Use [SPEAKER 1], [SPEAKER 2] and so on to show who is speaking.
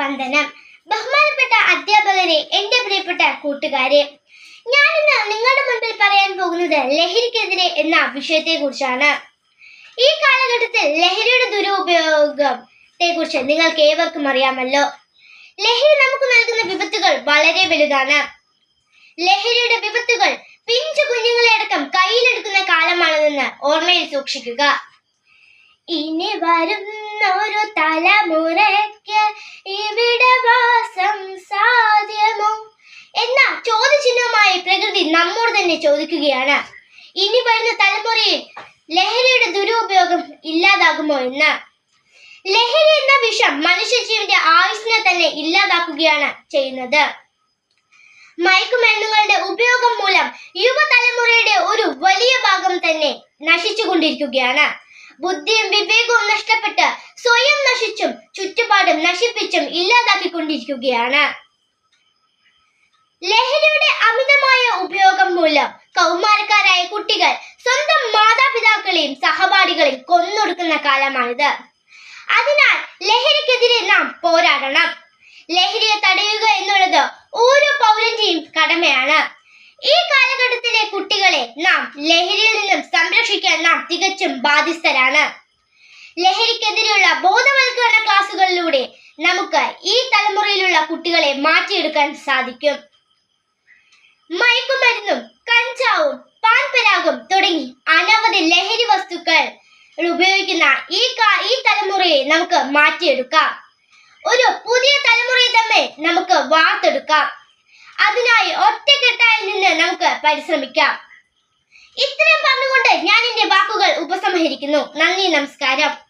[SPEAKER 1] വന്ദനം. ബഹുമാനപ്പെട്ട അധ്യാപകരെ എന്റെ പ്രിയപ്പെട്ട കൂട്ടുകാരെ ഞാനിന്ന് നിങ്ങളുടെ മുൻപിൽ പറയാൻ പോകുന്നത് ലഹരിക്കെതിരെ എന്ന വിഷയത്തെ കുറിച്ചാണ് ഈ കാലഘട്ടത്തിൽ ലഹരിയുടെ ദുരുപയോഗത്തെ കുറിച്ച് നിങ്ങൾക്ക് ഏവർക്കും അറിയാമല്ലോ. ലഹരി നമുക്ക് നൽകുന്ന വിപത്തുകൾ വളരെ വലുതാണ്. ലഹരിയുടെ വിപത്തുകൾ പിഞ്ചു കുഞ്ഞുങ്ങളെ അടക്കം കയ്യിലെടുക്കുന്ന കാലമാണെന്ന് ഓർമ്മയിൽ സൂക്ഷിക്കുക. ഇനി വരുന്നൊരു തലമുറയ്ക്ക് നമ്മോട് തന്നെ ചോദിക്കുകയാണ്. ഇനി വരുന്ന തലമുറയിൽ ലഹരിയുടെ ദുരുപയോഗം ഇല്ലാതാകുമോ എന്ന്. ലഹരി എന്ന വിഷം മനുഷ്യ ജീവിന്റെ ആയുസിനെ തന്നെ ഇല്ലാതാക്കുകയാണ് ചെയ്യുന്നത്. മയക്കുമരുന്നുകളുടെ ഉപയോഗം മൂലം യുവതലമുറയുടെ ഒരു വലിയ ഭാഗം തന്നെ നശിച്ചുകൊണ്ടിരിക്കുകയാണ്. ബുദ്ധിയും വിവേകവും നഷ്ടപ്പെട്ട് സ്വയം നശിച്ചും ചുറ്റുപാടും നശിപ്പിച്ചും ഇല്ലാതാക്കിക്കൊണ്ടിരിക്കുകയാണ്. ലഹരിയുടെ അമിതമായ ഉപയോഗം മൂലം കൗമാരക്കാരായ കുട്ടികൾ സ്വന്തം മാതാപിതാക്കളെയും സഹപാഠികളെയും കൊന്നൊടുക്കുന്ന കാലമാണിത്. അതിനാൽ ലഹരിക്കെതിരെ നാം പോരാടണം. ലഹരിയെ തടയുക എന്നുള്ളത് ഓരോ പൗരന്റെയും കടമയാണ്. ഈ കാലഘട്ടത്തിലെ കുട്ടികളെ നാം ലഹരിയിൽ നിന്നും സംരക്ഷിക്കാൻ നാം തികച്ചും ബാധ്യസ്ഥരാണ്. ലഹരിക്കെതിരെയുള്ള ബോധവൽക്കരണ ക്ലാസുകളിലൂടെ നമുക്ക് ഈ തലമുറയിലുള്ള കുട്ടികളെ മാറ്റിയെടുക്കാൻ സാധിക്കും. മയക്കുമരുന്നും കഞ്ചാവും പാൻപരാഗും തുടങ്ങി അനവധി ലഹരി വസ്തുക്കൾ ഉപയോഗിക്കുന്ന ഈ ഈ തലമുറയെ നമുക്ക് മാറ്റിയെടുക്കാം. ഒരു പുതിയ തലമുറയെ തന്നെ നമുക്ക് വാർത്തെടുക്കാം. അതിനായി ഒറ്റക്കെട്ടായി നിന്ന് നമുക്ക് പരിശ്രമിക്കാം. ഇത്രയും പറഞ്ഞുകൊണ്ട് ഞാൻ എന്റെ വാക്കുകൾ ഉപസംഹരിക്കുന്നു. നന്ദി നമസ്കാരം.